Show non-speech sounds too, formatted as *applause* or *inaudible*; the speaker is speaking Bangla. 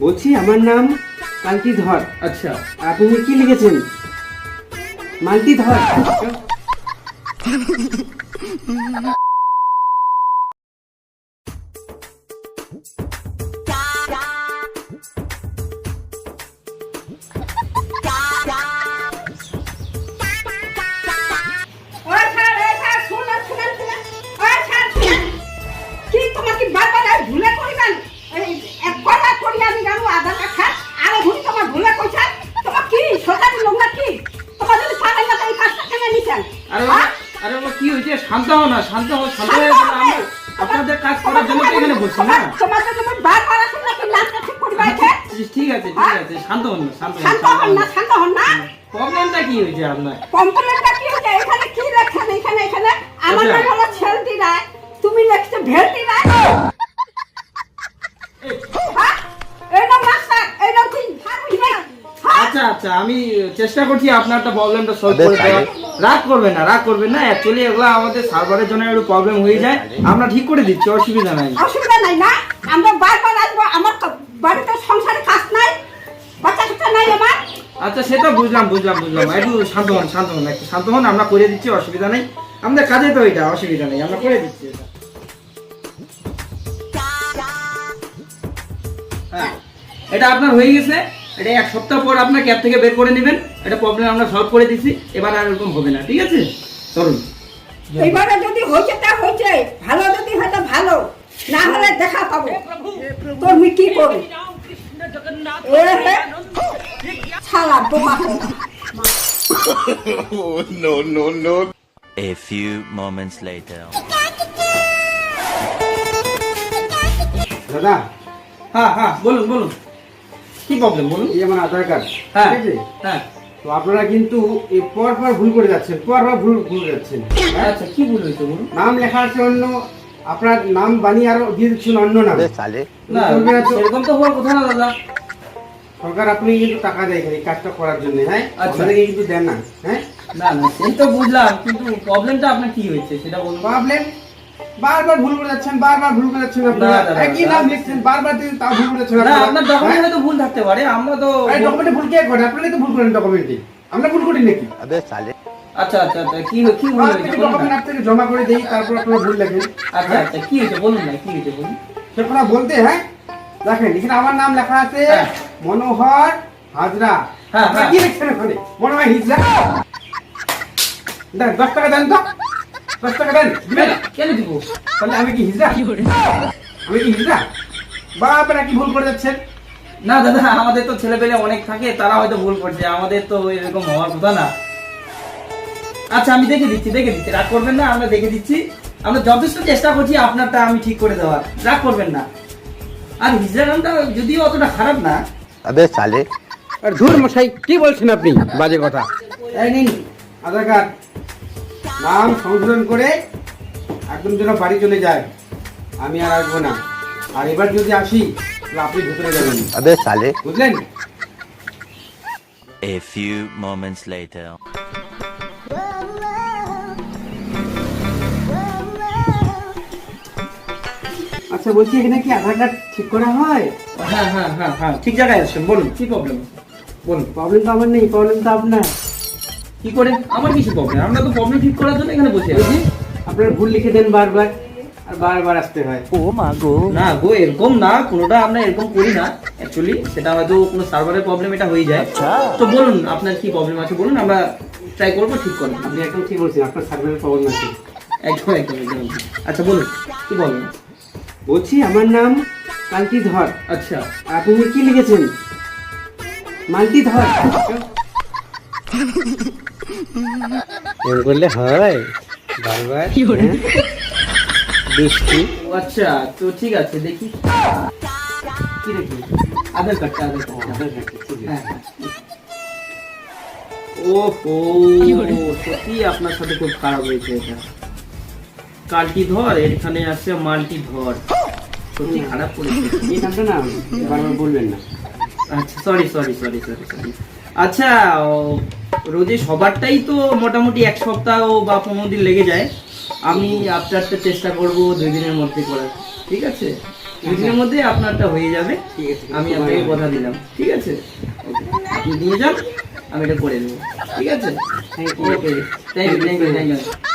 বলছি আমার নাম কান্তি ধর। আচ্ছা। আপনি কি লিখেছেন? মালতি ধর। *laughs* হয়েছে শান্ত হও না শান্ত হও শান্ত হয়ে। আপনাদের কাজ করার জন্য তো এখানে বসছি না তোমার- তো বারবার আসুন না, কি নাচটা ঠিক করিবা ঠিক আছে ঠিক আছে শান্ত হন না শান্ত শান্ত হন না, শান্ত হন না। প্রবলেমটা কি হয়েছে আপনার কমপ্লেনটা কি হয়েছে? এখানে কি লেখছেন এখানে এখানে আমার আচ্ছা। নাম হলো ছেলটি রায় তুমি লিখছো ভেলটি রায় হ্যাঁ? হ্যাঁ? আচ্ছা আচ্ছা আমি চেষ্টা করছি আপনারটা প্রবলেমটা সলভ করে দেওয়ার রাগ করবেন না রাগ করবেন না অ্যাকচুয়ালি এগুলো আমাদের সার্ভারের জন্য একটু প্রবলেম হয়ে যায়। আমরা ঠিক করে দিচ্ছি অসুবিধা নাই। অসুবিধা নাই না? আমরা বারবার আসব আমার তো বাড়িতে সংসারে কাজ নাই বাচ্চা কাচ্চা নাই আমার। আচ্ছা সেটা বুঝলাম বুঝলাম বুঝলাম। একটু শান্ত হন শান্ত হন একটু শান্ত হন আমরা করে দিচ্ছি অসুবিধা নেই। আমাদের কাজে তো এটা অসুবিধা নেই আমরা করে দিচ্ছি এটা। হ্যাঁ এটা আপনার হয়ে গেছে? এটা এক সপ্তাহ পর আপনার ক্যাব থেকে বের করে নেবেন। এটা প্রবলেম আমরা সলভ করে দিচ্ছি এবার আর এরকম হবে না ঠিক আছে? চলুন এবারে যদি হয়েছে তা হয়েছে। ভালো যদি হয় তো ভালো। না হলে দেখা পাবো তোর মুই কি করবি *laughs* A few moments later. দাদা হ্যাঁ হ্যাঁ বলুন বলুন। কি প্রবলেম বলুন? এই আমার আধার কার্ড হ্যাঁ ঠিক আছে? হ্যাঁ। তো আপনারা কিন্তু এই পর পর ভুল করে যাচ্ছেন পর পর ভুল ভুল যাচ্ছেন। হ্যাঁ? আচ্ছা কি ভুল হয়েছে বলুন? নাম লেখা আছে অন্য আপনার নাম বানিয়ে আরও দিয়ে দিচ্ছেন অন্য নাম। না চলবে তো। হওয়ার কথা না দাদা। সরকার আপনি কিন্তু টাকা দেয় এই কাজটা করার জন্য হ্যাঁ? আচ্ছা। আপনাদেরকে কিন্তু দেন না হ্যাঁ? না না সেই তো বুঝলাম কিন্তু প্রবলেমটা আপনার কি হয়েছে সেটা বলুন। প্রবলেম বারবার ভুল করে যাচ্ছেন বারবার ভুল করে যাচ্ছেন আপনারা একই নাম লিখছেন বারবার দিয়ে তাও ভুল করে যাচ্ছেন। না আপনার ডকুমেন্ট হয়তো ভুল থাকতে পারে আমরা তো হ্যাঁ? ডকুমেন্টে ভুল কে করে? আপনারাই তো ভুল করেন ডকুমেন্টে আমরা ভুল করি নাকি? আচ্ছা আচ্ছা আচ্ছা কি হয়ে- কি ভুল হয়েছে? বলুন ডকুমেন্ট আপনাকে জমা করে দেই তারপর আপনারা ভুল লেখেন। আচ্ছা আচ্ছা কি হয়েছে? বলুন না কি হয়েছে? বলুন। সেটা বলতে হ্যাঁ? দেখেন এখানে আমার নাম লেখা আছে হ্যাঁ। মনোহর হাজরা। হ্যাঁ, হ্যাঁ। কি লিখছেন ওখানে? মনোহর হিজরা? দেন দশ টাকা দেন তো। দশ টাকা দেন দিবেন কেন দিব? তাহলে আমি কি হিজরা আমি কি হিজরা বা আপনারা কি ভুল করে যাচ্ছেন? না দাদা আমাদের তো ছেলে পেলে অনেক থাকে তারা হয়তো ভুল করছে আমাদের তো এরকম হওয়ার কথা না। আচ্ছা আমি দেখে দিচ্ছি দেখে দিচ্ছি রাগ করবেন না আমরা দেখে দিচ্ছি। আমরা যথেষ্ট চেষ্টা করছি আপনারটা আমি ঠিক করে দেওয়ার রাগ করবেন না। আর হিজড়া নামটা যদিও অতটা খারাপ না। আর ধুর মশাই কি বলছেন আপনি? বাজে কথা। এই নিন আধার কার্ড। নাম সংশোধন করে একদম যেন বাড়ি চলে যায়। আমি আর আসব না। আর এবার যদি আসি তাহলে আপনি ভেতরে যাবেন। বুঝলেন? A few moments later. আচ্ছা বলছি এখানে কি আধার কার্ড ঠিক করা হয়? হ্যাঁ হ্যাঁ হ্যাঁ হ্যাঁ। ঠিক জায়গায় আসছেন বলুন। কি প্রবলেম বলুন। প্রবলেম তো আমার নেই প্রবলেম তো আপনার। কি করে? আমার কিছু প্রবলেম আমরা তো প্রবলেম ঠিক করার জন্য এখানে বসে আছি। আপনার ভুল লিখে দেন বারবার আর বারবার আসতে হয়। ও মা গো। না গো এরকম না কোনোটা আমরা এরকম করি না। অ্যাকচুয়ালি সেটা হয়তো কোনো সার্ভারের প্রবলেম এটা হয়ে যায়। তো বলুন আপনার কি প্রবলেম আছে বলুন আমরা ট্রাই করব ঠিক করব আপনি একদম ঠিক বলছেন আপনার সার্ভারের প্রবলেম আছে। একদম একদম একদম। একদম। আচ্ছা বলুন কি প্রবলেম বলছি আমার নাম কান্তি ধর আচ্ছা আপনি কি লিখেছেন? মালতি ধর এরকম করলে হয়? বারবার? হ্যাঁ? বৃষ্টি আচ্ছা তো ঠিক আছে দেখি। কি দেখি? আধার কার্ডটা আধার কার্ডটা আধার কার্ড, ঠিক আছে। হ্যাঁ হ্যাঁ। ওহো সত্যি আপনার সাথে খুব খারাপ হয়েছে এটা। কালটি ধর এখানে আছে মাল্টি ধর। সত্যি খারাপ করেছে। এই নামটা না বারবার বলবেন না। আচ্ছা sorry sorry sorry sorry sorry আচ্ছা রোজে সবারটাই তো মোটামুটি এক সপ্তাহ বা পনেরো দিন লেগে যায়। আমি আপনারটা চেষ্টা করব দুই দিনের মধ্যে করার। ঠিক আছে? দুই দিনের মধ্যে আপনারটা হয়ে যাবে। ঠিক আছে আমি আপনাকে কথা দিলাম। ঠিক আছে? আপনি দিয়ে যান আমি এটা করে দেবো ঠিক আছে. Okay thank you thank you thank you